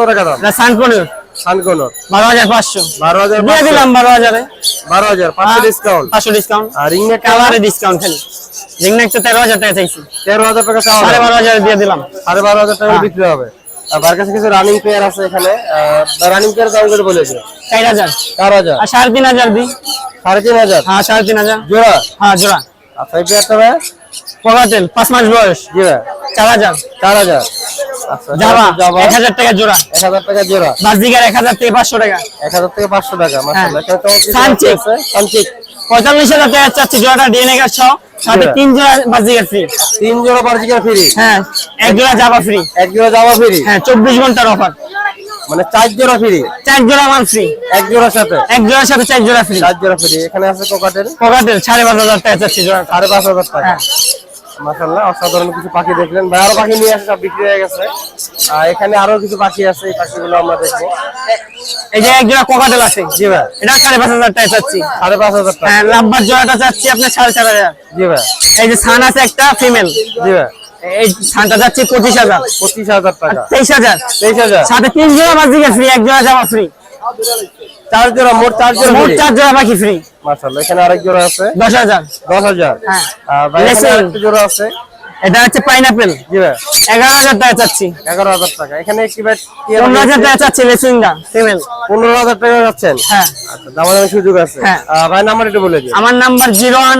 কত টাকা দাম? সানকোনির। সানকোনর। বারো হাজার পাঁচশো। বারো হাজার দিয়ে দিলাম বারো হাজারে। বারো হাজার পাঁচশো ডিসকাউন্ট পাঁচশো ডিসকাউন্ট আর রিং নেক কালারে ডিসকাউন্ট খালি। রিং নেকটা তেরো হাজার টাকা চাইছি। তেরো হাজার টাকা সাড়ে বারো হাজার দিয়ে দিলাম। সাড়ে বারো হাজার টাকা বিক্রি হবে। আর তার কাছে কিছু রানিং পেয়ার আছে এখানে। রানিং পেয়ার দাম করে বলেছে। চার হাজার। চার হাজার। আর সাড়ে তিন হাজার দিই। সাড়ে তিন হাজার? হ্যাঁ সাড়ে তিন হাজার। জোড়া? হ্যাঁ জোড়া। আচ্ছা এই পেয়ারটা পাঁচ মাস বয়স। জি ভাই। আচ্ছা জাবা টাকা জোড়া। জোড়া। থেকে পাঁচশো টাকা। এক হাজার থেকে পাঁচশো টাকা মাসাল্লাহ এখানে তো কিছু সানচিক। আছে? সানচিক। পঁয়তাল্লিশ হাজার টাকা চাচ্ছি জোড়াটা ডিএনএ কার্ড সহ সাথে জোড়া। তিন জোড়া ফ্রি তিন জোড়া ফ্রি হ্যাঁ এক জোড়া জাবা ফ্রি এক জোড়া ফ্রি হ্যাঁ চব্বিশ ঘণ্টার অফার মানে চার জোড়া ফ্রি। চার জোড়া ফ্রি এক জোড়ার সাথে? এক জোড়ার সাথে চার জোড়া ফ্রি চার জোড়া ফ্রি। এখানে আছে কোকাটেল? পকাটেল সাড়ে পাঁচ হাজার টাকা চাচ্ছি জোড়াটা সাড়ে পাঁচ হাজার টাকা। হ্যাঁ। মাসাল্লাহ অসাধারণ কিছু পাখি দেখলেন। ভাই আরও পাখি নিয়ে আসে সব বিক্রি হয়ে গেছে। আর এখানে আরও কিছু পাখি আছে এই পাখিগুলো আমরা দেখব। এই যে এক জোড়া কোকাটেল আছে। জি ভাই। এটা সাড়ে পাঁচ হাজার টাকা চাচ্ছি। সাড়ে পাঁচ হাজার টাকা। হ্যাঁ লাভবার জোড়াটা চাচ্ছি আপনার সাড়ে চার হাজার। জি ভাই। এই যে সান আছে একটা ফিমেল জি ভাই। এই সানটা যাচ্ছে পঁচিশ হাজার। পঁচিশ হাজার টাকা। তেইশ হাজার। তেইশ হাজার। সাথে তিন জোড়া বাজিকে ফ্রি এক জোড়া জামা ফ্রি চার জোড়া মোট চার জোড়া মোট চার জোড়া বাকি ফ্রি মাশাআল্লাহ এখানে আরেক জোড়া আছে। দশ হাজার। দশ হাজার। হ্যাঁ। ভাই আরেকটা জোড়া আছে। এটা হচ্ছে পাইনাপেল জি ভাই। এগারো হাজার টাকা চাচ্ছি। এগারো হাজার টাকা। এখানে ভাই পনেরো হাজার টাকা চাচ্ছি লেসিংটা ফিমেল পনেরো হাজার টাকা হ্যাঁ। আচ্ছা দামাদামি সুযোগ আছে। হ্যাঁ। ভাই নাম্বার একটু বলে দিন। আমার number zero one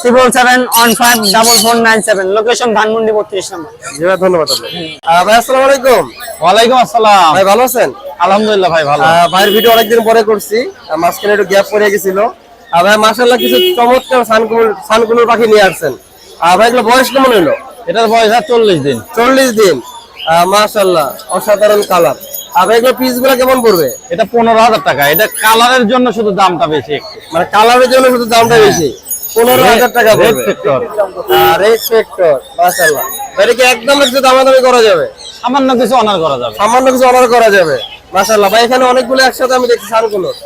triple seven one five double four nine seven location Dhanmondi বত্রিশ নম্বর। জি ভাই ধন্যবাদ আপনাকে। ভাই আসসালামু আলাইকুম। ওয়ালাইকুম আসসালাম। ভাই ভালো আছেন? আলহামদুলিল্লাহ ভাই ভালো। ভাইয়ের ভিডিও অনেকদিন পরে করছি। মাঝখানে একটু গ্যাপ পড়ে গেছিল। আর ভাই কিছু চমৎকার সানকুনুর পাখি নিয়ে আসছেন। আর ভাই এগুলো বয়স কেমন হলো? এটার বয়স আর চল্লিশ দিন। চল্লিশ দিন। আহ, মাশাআল্লাহ অসাধারণ কালার আর এগুলো পিসগুলো কেমন পড়বে? এটা পনেরো হাজার টাকা। এটা কালারের জন্য শুধু দামটা বেশি একটু। মানে কালারের জন্য শুধু দামটা বেশি? পনেরো হাজার টাকা পড়বে। রেড ফ্যাক্টর মাশাআল্লাহ। এটা কি একদম একটু দামাদামি করা যাবে? সামান্য কিছু অনার করা যাবে। সামান্য কিছু অনার করা যাবে মাশাআল্লাহ। ভাই এখানে অনেকগুলো একসাথে আমি দেখছি সানকুনুর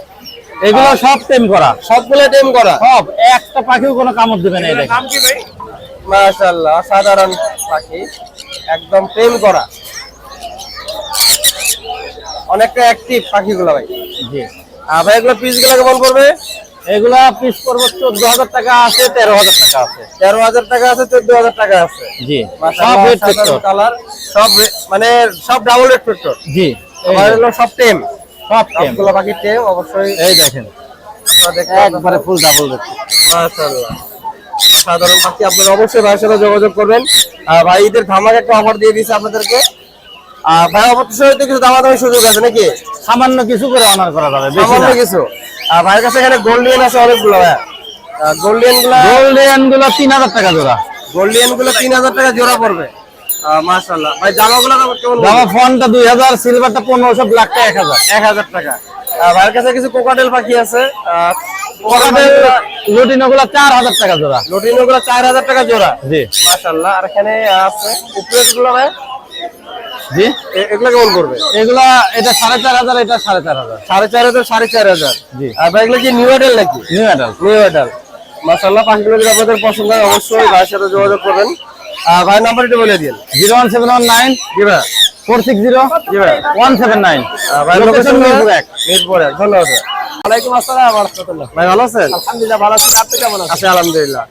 এগুলো সব টেম করা। সবগুলো টেম করা। সব একটা পাখিও কোনো কামড় দেবে না এটা মাশাআল্লাহ সাধারণ পাখি। একদম প্রেম করা। অনেকটা অ্যাক্টিভ পাখিগুলো ভাই। জি। আর ভাই এগুলো পিসগুলো কেমন পড়বে? এগুলা পিস পড়ব চোদ্দ হাজার টাকা আছে তেরো হাজার টাকা আছে। তেরো হাজার টাকা আছে চোদ্দ হাজার টাকা আছে। জি সব রেড সাধারণ ফ্যাক্টর কালার সব মানে সব ডাবল রেড ফ্যাক্টর জি এই আর সব টেম সব টেম সবগুলো পাখি টেম অবশ্যই এই দেখেন। একবারে ফুল ডাবল রেড মাশাআল্লাহ। সাধারণ পাখি আপনারা অবশ্যই ভাইয়ের সাথে যোগাযোগ করবেন। আর ভাই ঈদের ধামাক একটা অফার দিয়ে দিয়েছে আপনাদেরকে। আর ভাই অবশ্যই কিছু দামাদামি সুযোগ আছে নাকি? সামান্য কিছু করে অনার করা যাবে সামান্য কিছু? আর ভাইয়ের কাছে এখানে গোল্ডিয়ান আছে অনেকগুলো ভাই গোল্ডিয়ানগুলো গোল্ডেনগুলো তিন হাজার টাকা জোড়া। গোল্ডিয়ানগুলো তিন হাজার টাকা জোড়া পড়বে। ভাই কেমন জামা ফোনটা সিলভারটা ব্ল্যাকটা টাকা। ভাইয়ের কাছে কিছু কোকাটেল পাখি আছে। ওখানে লুটিনো চার হাজার টাকা জোড়া। লটিনো গুলো চার হাজার টাকা জোড়া। জি। মাশাল্লাহ আর এখানে আছে উপরে ভাই জি? এ- কেমন করবে এগুলা এটা সাড়ে চার হাজার এটা সাড়ে চার হাজার। সাড়ে চার হাজার সাড়ে চার হাজার। জি। আর এগুলো কি নিউ নাকি? নিউ অ্যাডাল নিউ এডেল মাশাল্লাহ পাখিগুলো যদি আপনাদের পছন্দ হয় অবশ্যই ভাইয়ের সাথে যোগাযোগ করবেন। বলে দিন। Zero one seven one nine জি ভাই। ফোর সিক্স জিরো জি ভাই। One seven nine. ভাই লোকেশন মিরপুর এক। মিরপুর এক। ধন্যবাদ ভাই। ওয়ালাইকুম আসসালাম রাহমাতুল্লাহ। ভাই ভালো আছেন? আলহামদুলিল্লাহ ভালো আছি। আপনি কেমন আছেন? আছি আলহামদুলিল্লাহ।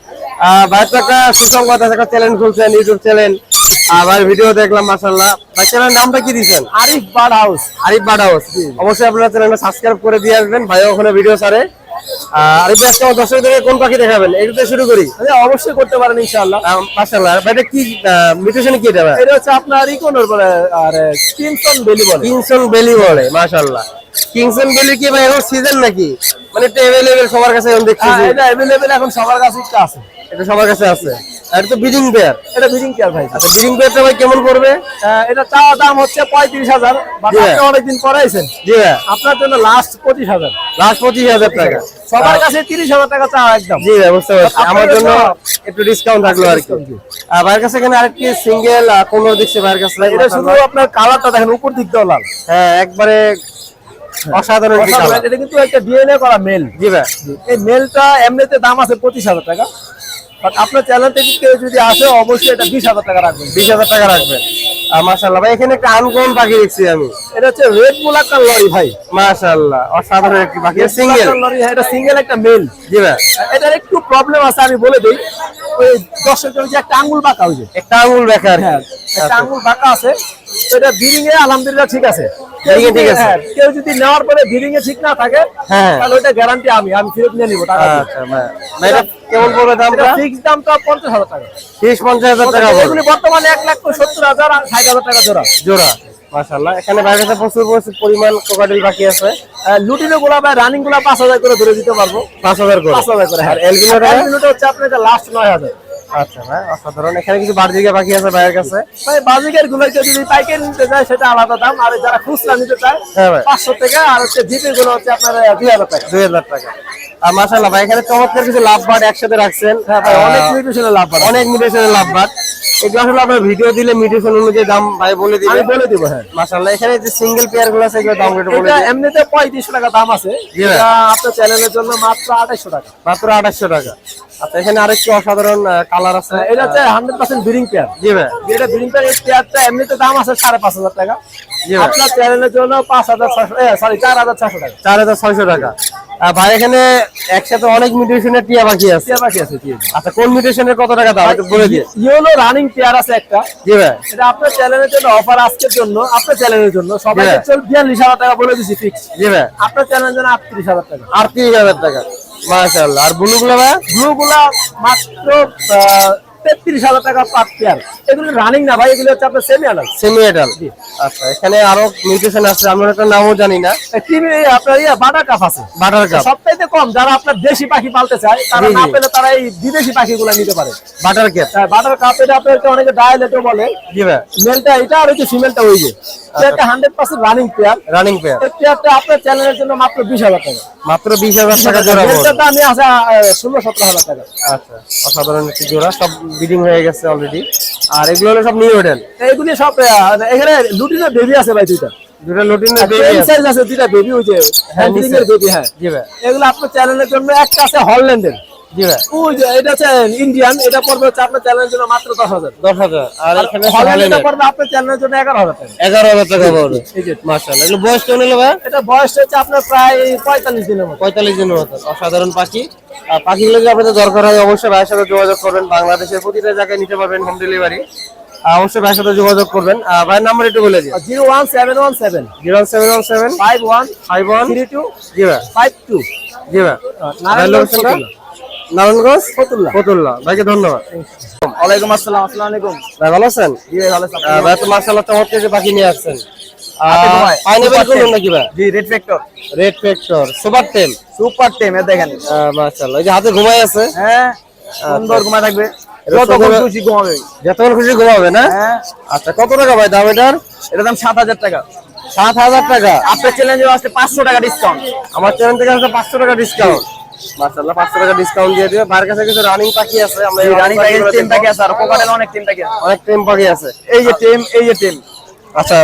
ভাই তো একটা সুসংবাদ আছে একটা চ্যানেল খুলছেন ইউটিউব চ্যানেল ভাই ভিডিও দেখলাম মাশাআল্লাহ। ভাই চ্যানেলের নামটা কি Arif house. Arif bird house. অবশ্যই আপনারা চ্যানেলটা সাবস্ক্রাইব করে দিয়ে আসবেন। ভাই ওখানে ভিডিও ছাড়ে। আহ, আরিফ ভাই আজকে দর্শকদেরকে কোন পাখি দেখাবেন? শুরু করি। অবশ্যই করতে পারেন ইনশাআল্লাহ। আহ, মাশাআল্লাহ। ভাই এটা কি মিউটেশন কি এটা? এটা হচ্ছে আপনার ইকোনর আর বেলি বলে। কিংসন বেলি বলে মাশাআল্লাহ। কিংসন বেলি কি ভাই এখন সিজন নাকি? মানে এটা অ্যাভেলেবেল সবার কাছে এখন দেখছি হ্যাঁ, এটা অ্যাভেলেবেল এখন সবার কাছে আছে। এটা সবার কাছে আছে। আর তো ব্রিডিং পেয়ার এটা বিডিং কেয়ার ভাই। আচ্ছা ব্রিডিং পেয়ারটা ভাই কেমন পড়বে? আহ, এটা চাওয়া দাম হচ্ছে পঁয়ত্রিশ হাজার বাট জি। আপনি অনেকদিন পরে আইছেন। জি আপনার জন্য লাস্ট পঁচিশ হাজার। লাস্ট পঁচিশ হাজার টাকা। সবার কাছে তিরিশ হাজার টাকা চাওয়া একদম। জি ভাই বুঝতে পারছি। আমার জন্য একটু ডিসকাউন্ট থাকল আর কি। আর ভাইয়ের কাছে এখানে আরেকটি সিঙ্গেল কোমর দিচ্ছে ভাইয়ের কাছে। এটা শুধু আপনার কালারটা দেখেন উপর দিক দিয়ে লাল। হ্যাঁ একবারে অসাধারণ একটি অসাধারণ। এটা কিন্তু একটা ডিএনএ করা মেল। জি ভাই। এই মেলটা এমনিতে দাম আছে পঁচিশ হাজার টাকা। বাট আপনার চ্যানেল থেকে কেউ যদি আসে অবশ্যই এটা বিশ হাজার টাকা রাখবেন। বিশ হাজার টাকা রাখবেন। মাশাল্লাহ ভাই এখানে একটা আনকমন পাখি দেখছি আমি। এটা হচ্ছে রেড মুলাক্কার লরি ভাই। মাশাল্লাহ অসাধারণ একটি পাখি। সিঙ্গেল লরি হ্যাঁ, এটা সিঙ্গেল একটা মেল জি ভাই। এটার একটু প্রবলেম আছে আমি বলে দিই। ওই দর্শক যে একটা আঙ্গুল বাঁকা হয়েছে একটা বেকার। হ্যাঁ একটা আঙ্গুল বাঁকা আছে। এটা এ আলহামদুলিল্লাহ ঠিক আছে। যদি- ঠিক আছে। হ্যাঁ, কেউ যদি নেওয়ার পরে বিডিং এ ঠিক না থাকে হ্যাঁ। তাহলে ওটা গ্যারান্টি আমি আমি ফেরত নিয়ে নিবো টাকা আচ্ছা ভাই ভাই, কেমন পড়বে দামটা ফিক্স দামটা পঞ্চাশ হাজার টাকা। তিরিশ পঞ্চাশ টাকা এগুলি বর্তমানে এক লাখ সত্তর হাজার আর ষাট হাজার টাকা জোড়া। জোড়া মাশাল্লাহ এখানে প্রচুর প্রচুর পরিমাণ বাকি আছে। লুটিনো গুলা বা রানিংগুলা পাঁচ হাজার করে ধরে দিতে পারব। করে? করে হচ্ছে লাস্ট আচ্ছা ভাই অসাধারণ। এখানে কিছু বার্জিকে বাকি আছে বাইরের কাছে। ভাই বাজিকেরগুলো যদি পাইকারি নিতে চায় সেটা আলাদা দাম। আর যারা খুচরা নিতে চায় হ্যাঁ পাঁচশো টাকা আর হচ্ছে জিপেরগুলো হচ্ছে আপনার দুই হাজার টাকা। দুই হাজার টাকা। আর মাশাল্লাহ ভাই এখানে চমৎকার কিছু লাভ বাট একসাথে রাখছেন। হ্যাঁ অনেক আহ, লাভ অনেক মিউটেশনের লাভ বাট এগুলো আসলে আপনার ভিডিও দিলে মিউটেশন অনুযায়ী দাম ভাই বলে দিবে। আমি বলে দিব হ্যাঁ। মাশাল্লাহ এখানে যে সিঙ্গেল পেয়ারগুলো আছে এগুলো দাম বলে এমনিতে পঁয়ত্রিশশো টাকা দাম আছে। এটা আপনার চ্যানেলের জন্য মাত্র আঠাইশশো টাকা। মাত্র আঠাশশো টাকা। আচ্ছা এখানে আরেকটি অসাধারণ কালার আছে। এটা হচ্ছে হান্ড্রেড পার্সেন্ট বিরিং পেয়ার জি ভাই। যেটা বিরিং পেয়ার এই পেয়ারটা এমনিতে দাম আছে সাড়ে পাঁচ হাজার টাকা। আপনার চ্যানেলের জন্য পাঁচ হাজার ছশো সরি চার হাজার ছশো টাকা। চার হাজার ছয়শো টাকা। ভাই এখানে একসাথে অনেক মিউটেশনের টিয়া বাকি আছে। পেয়ার বাকি আছে আচ্ছা কোন মিউটেশনের কত টাকা দাম? একটু বলে দিয়ে ইয়েলো রানিং পেয়ার আছে একটা। জি ভাই। এটা আপনার চ্যানেলের জন্য অফার আজকের জন্য আপনার চ্যানেলের জন্য। সবাই হ্যাঁ। চল বিয়াল্লিশ হাজার টাকা বলে দিছি ফিক্স জি ভাই। আপনার চ্যানেলের জন্য আটত্রিশ হাজার টাকা। আর তিরিশ হাজার টাকা। মাশাল্লাহ আর ব্লু গুলো ভাই? ব্লু গুলা মাত্র তেত্রিশ হাজার টাকা পার পেয়ার। এগুলো রানিং না ভাই এগুলো হচ্ছে আপনার সেমি আলাদা সেমি এটাল আচ্ছা এখানে আরও মিউটেশন আছে আমরা একটা নামও জানি না। আপনার ইয়ে বাটার কাপ আছে। বাটার কাপ সবচাইতে কম যারা আপনার দেশি পাখি পালতে চায় তারা না পেলে তারা এই বিদেশি পাখিগুলো নিতে পারে। বাটার ক্যাপ বাটার কাপ এটা আপনার অনেকে ডায়ালেটও বলে। জি ভাই। মেলটা এটা আর হচ্ছে ফিমেলটা ওই যে। এটা একটা hundred percent running pair running pair এই পেয়ারটা আপনার চ্যানেলের জন্য মাত্র বিশ হাজার টাকা। মাত্র বিশ হাজার টাকা জোড়া পড়বে। মেলটার দামই আছে ষোলো সতেরো হাজার টাকা। আচ্ছা অসাধারণ একটি জোড়া। সব বিডিং হয়ে গেছে অলরেডি আর এগুলো হলো সব নিউ ওডেন এইগুলি সব এখানে দুটি না বেবি আছে ভাই দুইটা? দুটো বেবি সাইজ আছে। দুইটা বেবি হয়েছে হ্যাঁ হ্যান্ডলিং এর বেবি হ্যাঁ। জি ভাই। এগুলো আপনার চ্যানেলের জন্য একটা আছে হল্যান্ডের জি ভাই। ওই যে এটা হচ্ছে ইন্ডিয়ান এটা পড়বে হচ্ছে আপনার চ্যানেলের জন্য মাত্র আর এখানে পড়বে আপনার চ্যানেলের জন্য এগারো হাজার টাকা। এগারো হাজার টাকা পড়বে। এই যে। মার্শাল এগুলো বয়স কেমন হলো ভাই? এটা বয়স হচ্ছে আপনার প্রায় পঁয়তাল্লিশ দিনের মতো। পঁয়তাল্লিশ দিনের মতো। অসাধারণ পাখি। আর পাখিগুলো যদি আপনাদের দরকার হয় অবশ্যই ভাইয়ের সাথে যোগাযোগ করবেন। বাংলাদেশের প্রতিটা জায়গায় নিতে পারবেন হোম ডেলিভারি অবশ্যই ভাইয়ের সাথে যোগাযোগ করবেন। ভাইয়ের নাম্বার একটু বলে দিন zero one seven one seven. Zero seven one seven. Five one five one. Three two জি ভাই। Five two. জি ভাই। নারায়ণগঞ্জ? ফতুল্লা। ফতুল্লা। ভাইকে ধন্যবাদ। ওয়ালাইকুম আসসালাম আসসালামু আলাইকুম ভাই ভালো আছেন? জি ভাই ভালো আছি। আহ, ভাই তো মার্শাল্লাহ চমৎকার যে পাখি নিয়ে আসছেন। হাতে ঘুমায়। পাইনাপেল Super কোন নাকি ভাই? জি red factor red factor super super tame এ দেখেন। মার্শাল্লাহ এই যে হাতে আছে। হ্যাঁ সুন্দর ঘুমায় থাকবে। যতক্ষণ খুশি ঘুমাবে। যতক্ষণ খুশি ঘুমাবে না? হ্যাঁ। আচ্ছা কত টাকা ভাই দাম এটার? এটার দাম সাত হাজার টাকা। সাত হাজার টাকা। আপনার চ্যালেঞ্জে পাঁচশো টাকা ডিসকাউন্ট আমার চ্যানেল থেকে পাঁচশো টাকা ডিসকাউন্ট পাঁচশো টাকা ডিসকাউন্ট দিয়ে দিবে। কাছে কিছু রানিং পাখি আছে আমরা এই রানিং পাখিগুলো টিম দেখব। প্যাকেজ আর কোকাটেল অনেক টিম প্যাকেজ অনেক টেম পাখি আছে। এই যে টিম এই যে টিম। আচ্ছা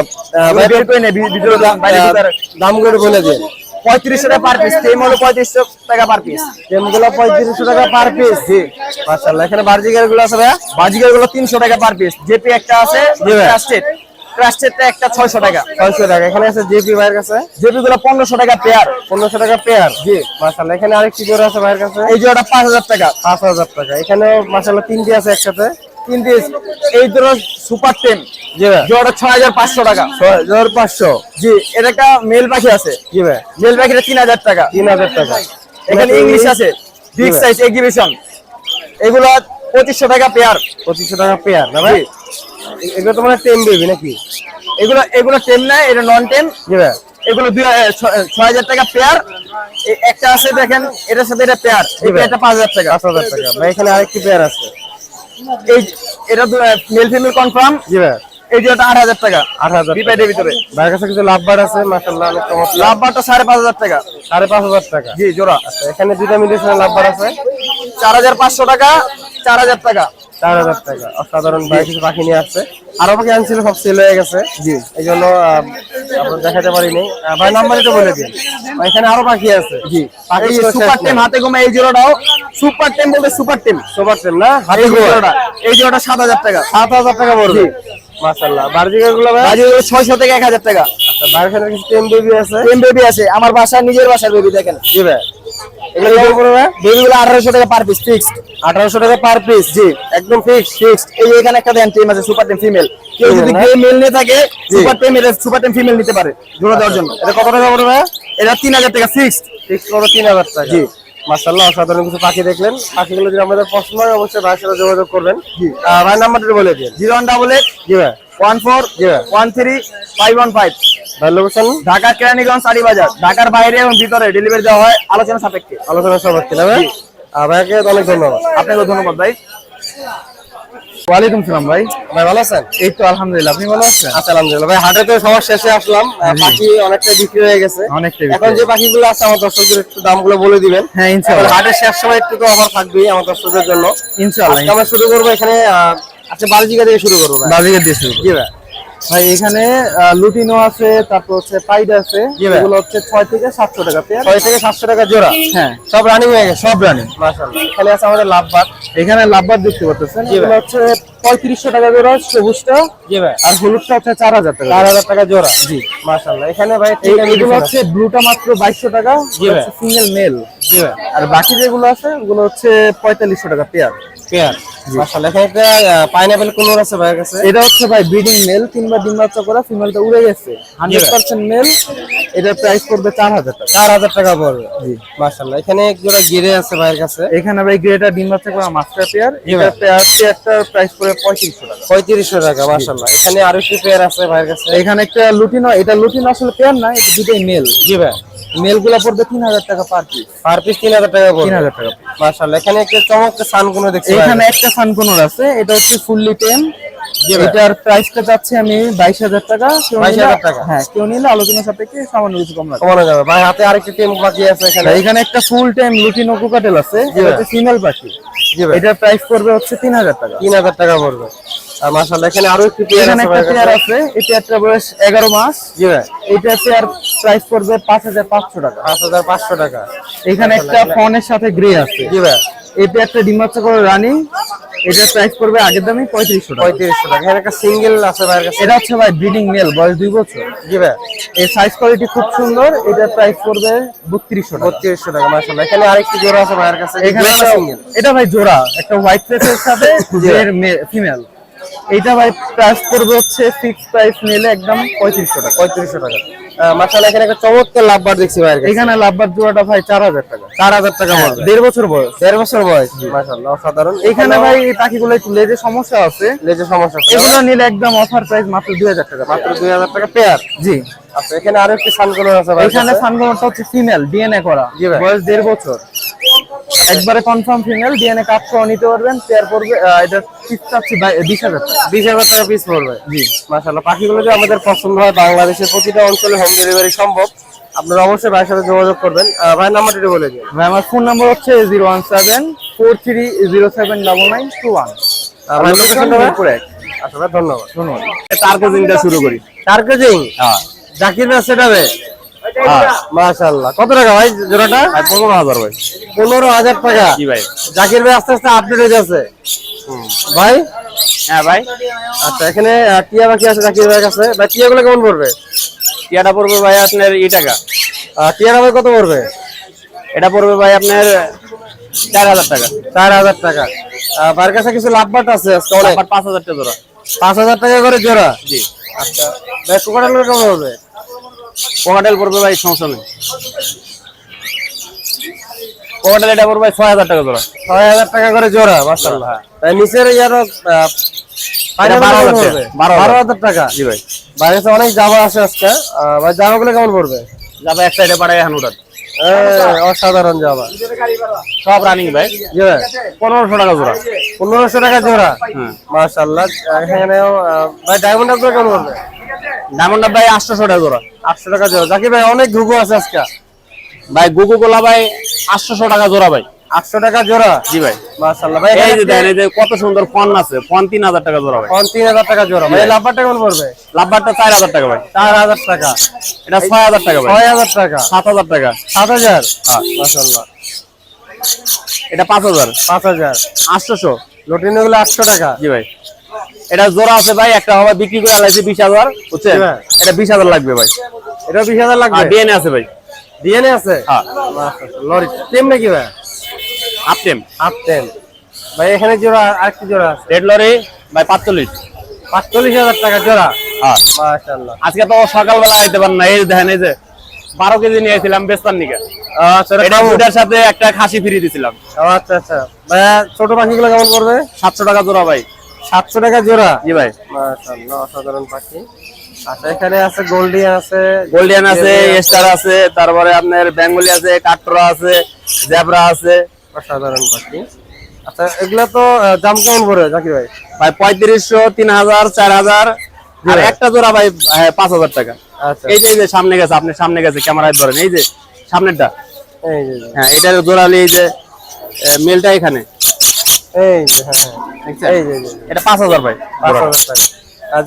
ভাই বের করে নে ভিডিও ভিতরে দামগুলো বলে দিন। পঁয়ত্রিশশো টাকা পার পিস টিম হলো পঁয়ত্রিশশো টাকা পার পিস টেমগুলো পঁয়ত্রিশশো টাকা পার পিস জি। মার্শাল্লাহ এখানে বার্জিকারগুলো আছে ভাইয়া? বাজিকারগুলো তিনশো টাকা পার পিস জেপি একটা আছে ট্রাস্টেডটা একটা ছয়শো টাকা। ছয়শো টাকা। এখানে আছে জেপি ভাইয়ের কাছে। জেপি গুলো পনেরোশো টাকা পেয়ার পনেরোশো টাকা পেয়ার জি। মার্শাল্লাহ এখানে আরেকটি জোড়া আছে ভাইয়ের কাছে। এই জোড়াটা পাঁচ হাজার টাকা। পাঁচ হাজার টাকা। এখানে মার্শাল্লাহ তিনটি আছে একসাথে। তিন পিস এই জোড়া সুপার টেম জি ভাই। হাজার পাঁচশো টাকা। জোর পাঁচশো। জি এটা একটা মেল পাখি আছে। জি ভাই। মেল পাখিটা তিন হাজার টাকা। তিন হাজার টাকা। এখানে ইংলিশ আছে। বিগ সাইজ এক্সিবিশন এগুলো পঁচিশশো টাকা পেয়ার। পঁচিশশো টাকা পেয়ার না ভাই? এগুলো তো মানে টেম বেবি নাকি? এগুলো এগুলো টেম না এটা নন টেম জি ভাই। এগুলো দুই ছয় হাজার টাকা পেয়ার। একটা আছে দেখেন এটার সাথে এটা পেয়ার। পেয়ারটা পাঁচ হাজার টাকা। পাঁচ হাজার টাকা। ভাই এখানে আরেকটি পেয়ার আছে। এই এটা মেল ফিমেল কনফার্ম জি ভাই। এই যেটা আট হাজার টাকা। আট হাজার বিপাইটের ভিতরে। ভাইয়ের কাছে কিছু লাভ বার আছে মার্শাল্লাহ অনেক চমৎকার। লাভ বারটা সাড়ে পাঁচ হাজার টাকা। সাড়ে পাঁচ হাজার টাকা। জি জোড়া। আচ্ছা এখানে দুইটা মিলিয়েছে লাভ বার আছে। চার হাজার পাঁচশো টাকা। চার হাজার টাকা। চার হাজার টাকা। অসাধারণ ভাই কিছু পাখি নিয়ে আসছে। আরও পাখি আনছিল সব সেল হয়ে গেছে। জি। এই জন্য দেখাতে পারিনি। ভাই নাম্বার বলে দিন। এখানে আরও পাখি আছে। জি পাখি সুপার টেম হাতে ঘুমা এই জোড়াটাও। সুপার টেম বলতে সুপার টেম সুপার টেম না? হাতে এই জোড়াটা। এই জোড়াটা সাত হাজার টাকা। সাত হাজার টাকা পড়বে মাশাআল্লাহ। বার্জিকারগুলো ভাই ছয়শো থেকে এক হাজার টাকা। আচ্ছা কিছু টেম বেবি আছে? টেম বেবি আছে। আমার বাসার নিজের বাসার বেবি দেখেন। জি ভাই। ভাই আঠারোশো টাকা পার পিস ফিক্সড আঠারোশো টাকা পার পিস জি একদম ফিক্স ফিক্সড এই এখানে একটা দেন টেম আছে সুপার টেম ফিমেল কেউ যদি গ্রে মেল নিয়ে থাকে সুপার টেম এটা সুপার টেম ফিমেল নিতে পারে জোড়া দেওয়ার জন্য। এটা কত টাকা পড়বে এটা তিন হাজার টাকা ফিক্সড করো তিন হাজার টাকা। জি। অসাধারণ কিছু পাখি দেখলেন। পাখিগুলো যদি আমাদের পছন্দ হয় অবশ্যই ভাইয়ের সাথে যোগাযোগ করবেন। ভাইয়ের নাম্বারটা বলে দিন। Zero one double eight. জি ভাই। One four one three five one five. Location Dhaka Keraniganj Ari Bazar. ঢাকার বাইরে এবং ভিতরে ডেলিভারি দেওয়া হয় আলোচনা সাপেক্ষে। আলোচনা ছিল ভাই? আহ, অনেক ধন্যবাদ। আপনাকে ধন্যবাদ ভাই। ওয়ালাইকুম সালাম ভাই। ভাই ভালো আছেন? এই তো আলহামদুলিল্লাহ আপনি ভালো আছেন? আচ্ছা আলহামদুলিল্লাহ। ভাই হাটে তো সবার শেষে আসলাম। পাখি অনেকটা বিক্রি হয়ে গেছে। অনেকটাই বিক্রি এখন যে পাখিগুলো আছে আমার দর্শকদের একটু দামগুলো বলে দিবেন। হ্যাঁ, ইনশাআল্লাহ। হাটের শেষ সময় একটু তো অফার থাকবেই আমার দর্শকদের জন্য। ইনশাআল্লাহ আমরা শুরু করব এখানে আহ, আচ্ছা বালজিকা থেকে শুরু করব ভাই। বাজিয়ে দিয়েছি জি ভাই। ভাই এখানে লুটিনো আছে তারপর হচ্ছে পাইড আছে এগুলো হচ্ছে ছয় থেকে সাতশো টাকা পেয়ার। ছয় থেকে সাতশো টাকা জোড়া? হ্যাঁ। সব রানিং হয়ে গেছে সব রানি মাশাআল্লাহ। এখানে আছে আমাদের লাভবাদ এখানে লাভবার দেখতে পাচ্ছেন এগুলো হচ্ছে পঁয়ত্রিশশো টাকা জোড়া সবুজটা। জি ভাই। আর হলুদটা হচ্ছে চার হাজার টাকা চার হাজার টাকা জোড়া। জি। মাশাআল্লাহ। এখানে ভাই এগুলো হচ্ছে ব্লুটা মাত্র বাইশশো টাকা জি ভাই। সিঙ্গেল মেল আর বাকি যেগুলো আছে ওগুলো হচ্ছে পঁয়তাল্লিশশো টাকা পেয়ার। পেয়ার মাশাআল্লাহ পাইনাপেল আছে কাছে। এটা হচ্ছে ভাই ব্রিডিং মেল তিনবার ডিম বাচ্চা করা ফিমেলটা উড়ে গেছে। মেল এটার প্রাইস পড়বে টাকা। পড়বে। জি। মাশাআল্লাহ এখানে এক জোড়া গিরে আছে ভাইয়ের কাছে। এখানে ভাই গ্রেটা ডিম বাচ্চা করা মাস্টার পেয়ার এটা প্রাইস পড়বে টাকা। পঁয়ত্রিশশো টাকা মাশাআল্লাহ এখানে আরও পেয়ার আছে ভাইয়ের কাছে। এখানে একটা লুটিনো এটা লুটিনো আসলে পেয়ার না এটা দুটোই মেল জি ভাই। মেলগুলা পড়বে তিন হাজার টাকা পার পিস পার পিস তিন হাজার টাকা তিন হাজার টাকা। মাশাআল্লাহ এখানে একটা চমৎকার সানকোনো দেখছি এখানে একটা সানকোনর আছে এটা হচ্ছে ফুললি টেম ভাই। এটার প্রাইসটা যাচ্ছে আমি বাইশ হাজার টাকা। 22,000 নিলে- টাকা। হ্যাঁ কেউ নিলে আলোচনা সাপেক্ষে সামান্য কিছু কম লাগবে। কমানো যাবে। ভাই হাতে আরেকটি টিম বাকি আছে এখানে। এখানে একটা ফুল টাইম লুটিনো কোকাটেল আছে। এটা হচ্ছে ফিমেল পাখি। এটার প্রাইস পড়বে হচ্ছে তিন হাজার টাকা। তিন হাজার টাকা পড়বে। মাশাআল্লাহ এখানে আরও একটি পেয়ার আছে একটা পেয়ার আছে এই পেয়ারটার বয়স এগারো মাস। জি ভাই। এইটা পেয়ার প্রাইস পড়বে পাঁচ হাজার পাঁচশো টাকা। পাঁচ হাজার পাঁচশো টাকা। এখানে একটা ফোনের সাথে গ্রে আছে। জি ভাই। এই পেয়ারটা ডিম করে রানিং এটার প্রাইস পড়বে আগের দামই পঁয়ত্রিশশো টাকা। পঁয়ত্রিশশো টাকা। একটা সিঙ্গেল আছে কাছে। এটা হচ্ছে ভাই ব্রিডিং মেল বয়স দুই বছর। জি ভাই। এর সাইজ কোয়ালিটি খুব সুন্দর এটার প্রাইস পড়বে বত্রিশশো টাকা। বত্রিশশো টাকা মাশাআল্লাহ। এখানে আরেকটি জোড়া আছে ভাইয়ের কাছে এখানে? এটা ভাই জোড়া একটা হোয়াইট প্লেসের সাথে ফিমেল এইটা ভাই প্রাইস পড়বে হচ্ছে ফিক্স প্রাইস নিলে একদম পঁয়ত্রিশশো টাকা। পঁয়ত্রিশশো টাকা। মাশাআল্লাহ এখানে একটা চমৎকার লাভবার দেখছি কাছে। এখানে লাভবার জোড়াটা ভাই চার হাজার টাকা। চার হাজার টাকা হ্যাঁ, দেড় বছর বয়স। দেড় বছর বয়স। মাশাআল্লাহ অসাধারণ। এখানে ভাই পাখিগুলো একটু লেজে সমস্যা আছে। লেজের সমস্যা আছে। এগুলো নিলে একদম অফার প্রাইস মাত্র দুই হাজার টাকা। মাত্র দুই হাজার টাকা পেয়ার জি। আচ্ছা এখানে আরও একটি সানকোলর আছে ভাইয়ের এখানে। সানগোনটা হচ্ছে ফিমেল ডিএনএ করা। বয়স দেড় বছর। একবারে কনফার্ম ফিমেল ডিএনএ কাজ করে নিতে পারবেন পেয়ার পড়বে এটা পিস চাচ্ছি বিশ হাজার টাকা। বিশ হাজার টাকা পিস পড়বে জি মাশাআল্লাহ। পাখিগুলো যে আমাদের পছন্দ হয় বাংলাদেশের প্রতিটা অঞ্চলে হোম ডেলিভারি সম্ভব আপনারা অবশ্যই ভাইয়ের সাথে যোগাযোগ করবেন। ভাইয়ের নাম্বারটা বলে দিন। ভাই আমার ফোন নাম্বার হচ্ছে zero one seven four three zero seven double nine two one ভাই লোকেশনটা ভাই? আচ্ছা ভাই ধন্যবাদ। ধন্যবাদ। টার্গেটিংটা শুরু করি। কেজি হ্যাঁ। জাকির না সেটাবে মাশাআল্লাহ। কত টাকা ভাই জোড়াটা? পনেরো হাজার ভাই। পনেরো হাজার টাকা। জি ভাই। জাকির ভাই আস্তে আস্তে আপডেট হয়ে যাচ্ছে। ভাই? হ্যাঁ ভাই। আচ্ছা এখানে টিয়া বাকি আছে জাকির ভাইয়ের কাছে। ভাই টিয়াগুলো কেমন পড়বে? টিয়াটা পড়বে ভাই আপনার এই টাকা। টিয়াটা ভাই কত পড়বে? এটা পড়বে ভাই আপনার চার হাজার টাকা। চার হাজার টাকা। ভাইয়ের কাছে কিছু লাভ বাট আছে পাঁচ হাজার টাকা জোড়া। পাঁচ হাজার টাকা করে জোড়া? জি। আচ্ছা ভাই কোকাটাল কেমন হবে? কোকাটেল পড়বে ভাই সমস্যা নেই। পকাটেল এটা পড়বে ছয় হাজার টাকা জোড়া। ছয় হাজার টাকা করে জোড়া মাসাল্লাহ তাই নিচের ইয়ার বারো হাজার টাকা। জি ভাই। বাইরে অনেক জামা আছে আজকে। জামা গুলো জামাগুলো কেমন পড়বে? জামা একটা এটা পাড়ায় এখন অসাধারণ জামা সব রানিং ভাই পনেরোশো টাকা জোড়া। পনেরোশো টাকা জোড়া? মার্শাল্লাহ এখানেও ভাই ডায়মন্ড আপনার কেমন করবে ডায়মন্ড ভাই আটশোশো টাকা জোড়া। আটশো টাকা জোড়া। জাকির ভাই অনেক ঘুঘু আছে আজকে। ভাই গুগু গোলা ভাই আটশোশো টাকা জোড়া ভাই। আটশো টাকা জোড়া? জি ভাই। মাশাল্লাহ ভাই এই যে দেখেন যে কত সুন্দর ফোন আছে ফোন তিন হাজার টাকা জোড়া ভাই। কোন তিন হাজার টাকা জোড়া। ভাই লাভবারটা কেমন পড়বে? লাভবারটা চার হাজার টাকা ভাই। চার হাজার টাকা। এটা ছয় হাজার টাকা ছয় হাজার টাকা। সাত হাজার টাকা। সাত হাজার? মাশাল্লাহ এটা পাঁচ হাজার। পাঁচ হাজার। আটশোশো। লটিনগুলো আটশো টাকা। জি ভাই। এটা জোড়া আছে ভাই একটা হবে বিক্রি করে আলাইছে বিশ হাজার বুঝছেন? হ্যাঁ। এটা বিশ হাজার লাগবে ভাই। এটা বিশ হাজার লাগবে? ডিএনএ আছে ভাই। ডিএনএ আছে? হ্যাঁ। লরি টেম নাকি ভাই? হাফ টেম হাফ টেম ভাই এখানে জোড়া আরেকটি জোড়া আছে। রেড লরি ভাই পাঁচচল্লিশ। পাঁচচল্লিশ হাজার টাকা জোড়া? হ্যাঁ। মাশাআল্লাহ। আজকে তো সকালবেলা আইতে পারেন না এই দেখেন এই যে বারো কেজি নিয়েছিলাম বেস্তার নিকে আচ্ছা এটা এটা সাথে একটা খাসি ফ্রি দিছিলাম। আচ্ছা আচ্ছা। ভাইয়া ছোট পাখিগুলো কেমন করবে সাতশো টাকা জোড়া ভাই। সাতশো টাকা জোড়া? জি ভাই। মাশাআল্লাহ অসাধারণ পাখি। আচ্ছা এখানে আছে গোল্ডিয়ান আছে। গোল্ডিয়ান আছে স্টার আছে। তারপরে আপনার বেঙ্গলি আছে কাটরা আছে জেব্রা আছে। অসাধারণ পাখি। আচ্ছা এগুলা তো দাম কেমন পড়বে জাকির ভাই? ভাই পঁয়ত্রিশশো তিন হাজার চার হাজার। আর একটা জোড়া ভাই পাঁচ হাজার টাকা। আচ্ছা। এই যে সামনে গেছে আপনি সামনে গেছে ক্যামেরায় ধরেন এই যে সামনেরটা। হ্যাঁ এটার জোড়া হলে এই যে মেলটা এখানে। এই যে হ্যাঁ হ্যাঁ। এই যে এটা পাঁচ হাজার ভাই পাঁচ হাজার টাকা।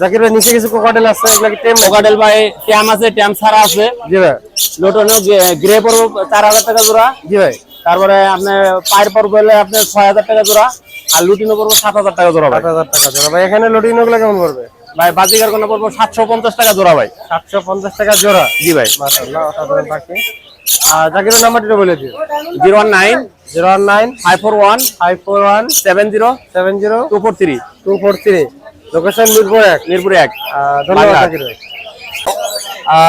জাকির ভাই নিচে কিছু কোকাটেল আছে? এগুলা কি টেম কোকাটেল ভাই ট্যাম আছে ট্যাম ছাড়া আছে। জি ভাই। লোটনো গ্রে পড়ব চার হাজার টাকা জোড়া। জি ভাই। তারপরে আপনার পায়ের পর হলে আপনার ছয় হাজার টাকা জোড়া আর লুটিনো পড়ব সাত হাজার টাকা জোড়া সাত হাজার টাকা জোড়া। ভাই এখানে লটিনো গুলো কেমন পড়বে? ভাই বাজিকার কোনো পড়ব সাতশো পঞ্চাশ টাকা জোড়া ভাই। সাতশো পঞ্চাশ টাকা জোড়া? জি ভাই। মাশাআল্লাহ আর জাকিরের নাম্বারটা বলে দিও। Zero one nine zero one nine five four one five four one seven zero seven zero two four three. Two four three. Location Mirpur এক। মিরপুরে এক। ধন্যবাদ। জাকির ভাই।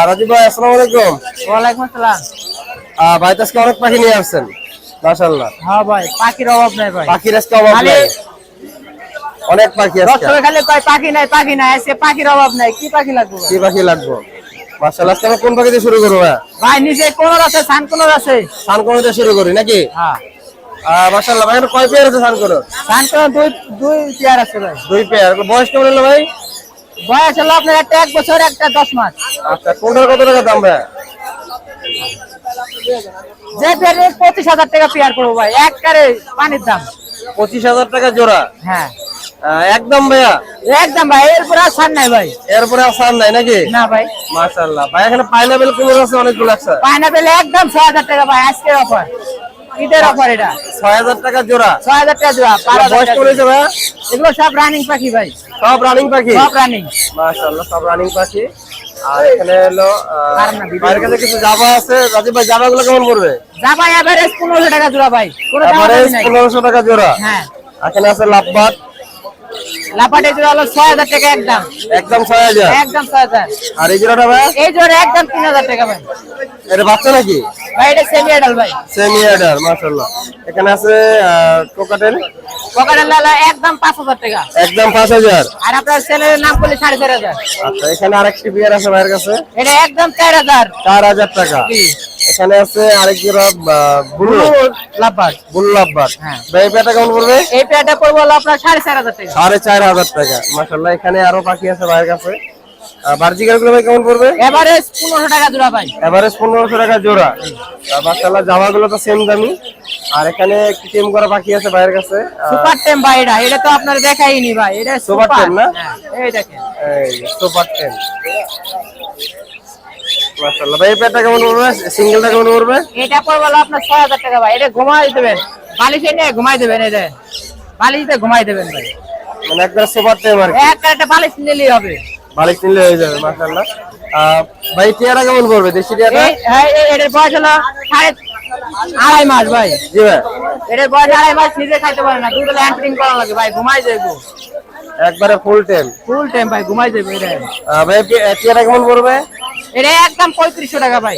রাজীব ভাই আসসালামু আলাইকুম। ওয়ালাইকুম আসসালাম। আহ, ভাই তো আজকে অনেক পাখি নিয়ে আসছেন। মাশাআল্লাহ। হ্যাঁ ভাই পাখির অভাব নাই ভাই। পাখির আজকে অভাব খালি- নাই। অনেক পাখি দর্শক খালি কয় পাখি নাই পাখি নাই পাখির অভাব নাই কি পাখি লাগবে কি পাখি লাগবে? মাশাআল্লাহ আজকে কোন পাখি দিয়ে শুরু করব ভাই? নিচে কোন আছে সান কোন আছে? দিয়ে শুরু করি নাকি? হ্যাঁ। আহ, মাশাআল্লাহ ভাই কয় পেয়ার আছে সান কোন দুই দুই চেয়ার আছে ভাই। দুই পেয়ার বয়স কেমন হলো ভাই? বয়স হলো আপনার একটা এক বছর একটা দশ মাস। আচ্ছা কোনটার কত টাকা দাম ভাই? যে পেয়ারে পঁচিশ হাজার টাকা পেয়ার করব ভাই এক কারে পানির দাম। পঁচিশ হাজার টাকা জোড়া? হ্যাঁ। একদম ভাইয়া? একদম ভাই এরপর আর ছাড় নাই ভাই। এরপরে আসার নাই নাকি? না ভাই। মাশাআল্লাহ। ভাই এখানে পাইনাপেল কুমির আছে অনেকগুলো আছে। পাইনাপেল একদম ছয় হাজার টাকা ভাই আজকের অফার ঈদের অফার এটা। ছয় হাজার টাকা জোড়া? ছয় হাজার টাকা দেওয়া বারো হাজার বয়স হয়েছে ভাইয়া? এগুলো সব রানিং পাখি ভাই। সব রানিং পাখি? সব রানিং মাশাআল্লাহ সব রানিং পাখি। আর এখানে হলো ভাইয়ের কাছে কিছু জাবা আছে? রাজীব ভাই জাবা গুলো কেমন পড়বে? জাবা এভারেজ পনেরোশো টাকা জোড়া ভাই। এভারেজ পনেরোশো টাকা জোড়া। হ্যাঁ। এখানে আছে লাভবাদ। লাফাটে জোড়া হলো ছয় হাজার টাকা একদম। একদম ছয় হাজার? একদম ছয় হাজার। আর এই জোড়াটা ভাই? এই জোড়া একদম তিন হাজার টাকা ভাই। এটা বাচ্চা নাকি? ভাই এটা সেমি অ্যাডাল ভাই। সেমি অর্ডার মাশাআল্লাহ। এখানে আছে কোকাটেল পকেটের লালা একদম টাকা। একদম পাঁচ হাজার। আর আপনার ছেলের নাম করলে সাড়ে চার হাজার। আচ্ছা এখানে আরেকটি বিয়ার আছে ভাইয়ের কাছে। এটা একদম টাকা। এখানে আছে আরেক জোড়া ব্লু লাভবাট ব্লু লাভবাদ হ্যাঁ। কেমন পড়বে? এই হলো আপনার টাকা। মাশাআল্লাহ এখানে আরও পাখি আছে ভাইয়ের কাছে। বার্জিকারগুলো ভাই কেমন পড়বে? এভারেজ টাকা জোড়া ভাই। এভারেজ পনেরোশো টাকা জোড়া। মাশাআল্লাহ জামা গুলো তো সেম দামি। আর এখানে একটি টেম করা পাখি আছে ভাইয়ের কাছে। সুপার টেম ভাই এটা। এটা তো আপনার দেখাইনি ভাই। এটা সুপার না? হ্যাঁ, এই দেখেন। এই সুপার টেম মাশাআল্লাহ। ভাই এই কেমন পড়বে? সিঙ্গেলটা কেমন পড়বে? এটা পড়ব আপনার ছয় হাজার টাকা ভাই। এটা ঘুমাই দেবেন। বালিশে নিয়ে ঘুমাই দেবেন এটা বালিশে ঘুমাই দেবেন ভাই। মানে একবার সুপার আর একটা বালিশ নিলেই হবে। মালিক নিলে হয়ে যাবে মাশাআল্লাহ। ভাই টিয়ারা কেমন পড়বে? দেশি টিয়ারা এই- এটার বয়স হলো আড়াই মাস ভাই। জি ভাই। এটার বয়স আড়াই মাস নিজে খাইতে পারে না। দুটো করা লাগে ভাই ঘুমাই যাইবো। একবারে ফুল টেম ফুল টাইম ভাই ঘুমাই যাইবো এটা ভাই টিয়ারা কেমন পড়বে? এটা একদম পঁয়ত্রিশশো টাকা ভাই।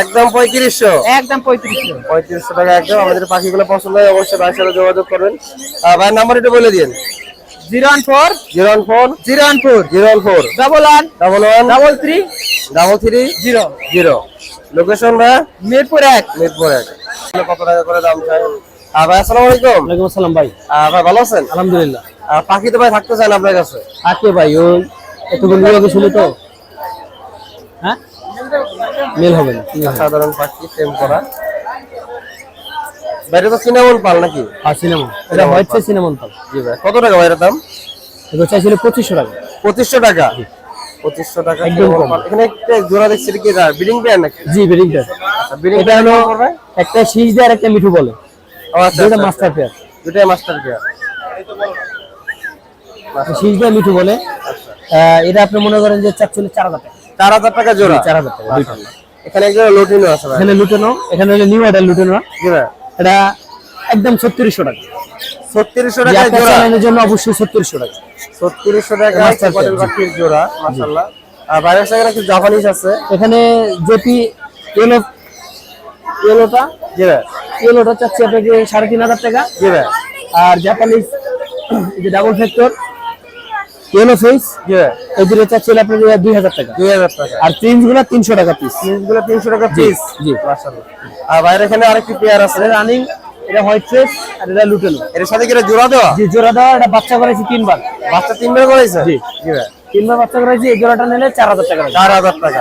একদম পঁয়ত্রিশশো? একদম পঁয়ত্রিশশো। পঁয়ত্রিশশো টাকা একদম। আমাদের পাখিগুলো পছন্দ হয় অবশ্যই ভাইয়ের সাথে যোগাযোগ করবেন। ভাইয়ের নাম্বার একটু বলে দিন। Zero one four zero one four zero one four zero one four. Double one double one double three double three zero. Zero. Location ভাই? মিরপুর এক। মিরপুর এক। কত টাকা করে দাম চাই? ভাই আসসালামু আলাইকুম। ওয়ালাইকুম আসসালাম ভাই। ভাই ভালো আছেন? আলহামদুলিল্লাহ। পাখি তো ভাই থাকতে চান আপনার কাছে? থাকে ভাই ওই এতগুলো ছিল তো। হ্যাঁ? মেল হবে না সাধারণ পাখি সেম করা। বাইরে তো সিনেমন পাল নাকি? আর সিনেমা এটা হোয়াইট চাই সিনেমন পাল। জি ভাই কত টাকা বাইরের দাম? এগুলো চাইছিল পঁচিশশো টাকা। পঁচিশশো টাকা? পঁচিশশো টাকা একদম কম। এখানে একটা জোড়া দেখছি এটা কি বিডিং পেয়ার নাকি? জি বেডিংটা বিডিং এটা হলো একটা শীষ দিয়ে আর একটা মিঠু বলে। আচ্ছা আচ্ছা, মাস্টার পেয়ার দুটাই মাস্টার পেয়ার শীষটা মিঠু বলে। আহ, এটা আপনি মনে করেন যে চাচ্ছিল চার হাজার টাকা। চার হাজার টাকা জোড়া। চার হাজার টাকা এখানে একজন লটিনো আছে এখানে লুটেনো এখানে হলো নিউ মডেল লুটেনো। এটা একদম ছত্রিশশো টাকা। ছত্রিশশো টাকা জোড়া। চ্যানেলের জন্য অবশ্যই ছত্রিশশো টাকা। ছত্রিশশো টাকা মাস্টার পাখির জোড়া মাশাল্লাহ আর বাইরের সাথে কিছু জাপানিজ আছে। এখানে জেপি ইয়েলো ইয়েলোটা জি ভাই। ইয়েলোটা চাচ্ছি আপনাকে সাড়ে তিন হাজার টাকা। জি ভাই। আর জাপানিজ যে ডাবল ফ্যাক্টর ইয়েলো ফেস জি এই দুটো চাচ্ছিল আপনাকে দুই হাজার টাকা। দুই হাজার টাকা। আর প্রিন্সগুলো তিনশো টাকা পিস জিনিসগুলো তিনশো টাকা পিস জি। মাশাল্লাহ আর বাইরে এখানে আরেকটি পেয়ার আছে। রানিং এটা হোয়াইট ফেস আর এটা লুটেনো এর সাথে কি জোড়া দেওয়া? যে জোড়া দেওয়া এটা বাচ্চা করাইছি তিনবার। বাচ্চা তিনবার করেছে জি। জি ভাই। তিনবার বাচ্চা করাইছি এই জোড়াটা নিলে চার হাজার টাকা। চার হাজার টাকা।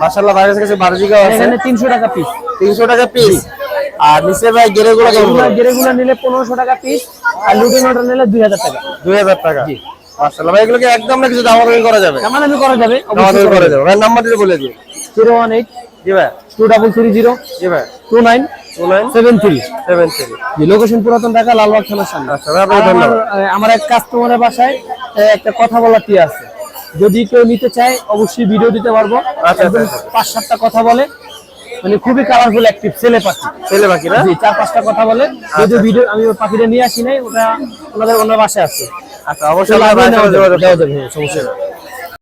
মাশাল্লাহ বাইরের কাছে বারজিগাও আছে। এখানে তিনশো টাকা পিস তিনশো টাকা পিস আর নিচে ভাই গেরে গুলো কেমন? এগুলো গেরেগুলো নিলে পনেরোশো টাকা পিস আর লুটেনোটা নিলে দুই হাজার টাকা। দুই হাজার টাকা। মাশাল্লাহ ভাই এগুলোকে একদম না কিছু দামাদামি করা যাবে? দামাদামি করা যাবে দামাদামি করা যাবে। ভাই নাম্বার দিয়ে বলে দিন জিরো ওয়ান এইট জি ভাই। টু ডাবল থ্রি জিরো জি ভাই। Two nine two nine seven three. Seven three. জি লোকেশন পুরাতন ঢাকা লালবাগ থানার সামনে। আচ্ছা ভাই আমার ধন্যবাদ। আমার এক কাস্টমারের বাসায় একটা কথা বলার টিয়া আছে। যদি কেউ নিতে চায় অবশ্যই ভিডিও দিতে পারব। আচ্ছা, আচ্ছা। পাঁচ সাতটা কথা বলে। মানে খুবই কালারফুল অ্যাক্টিভ ছেলে পাখি। ছেলে পাখি না? জি চার পাঁচটা কথা বলে। যদি ভিডিও আমি ওই পাখিটা নিয়ে আসি নাই ওটা ওনাদের ওনার বাসায় আছে। আচ্ছা অবশ্যই লাগবে ভাই নেওয়া যাবে যোগাযোগ দেওয়া যাবে হ্যাঁ, সমস্যা নেই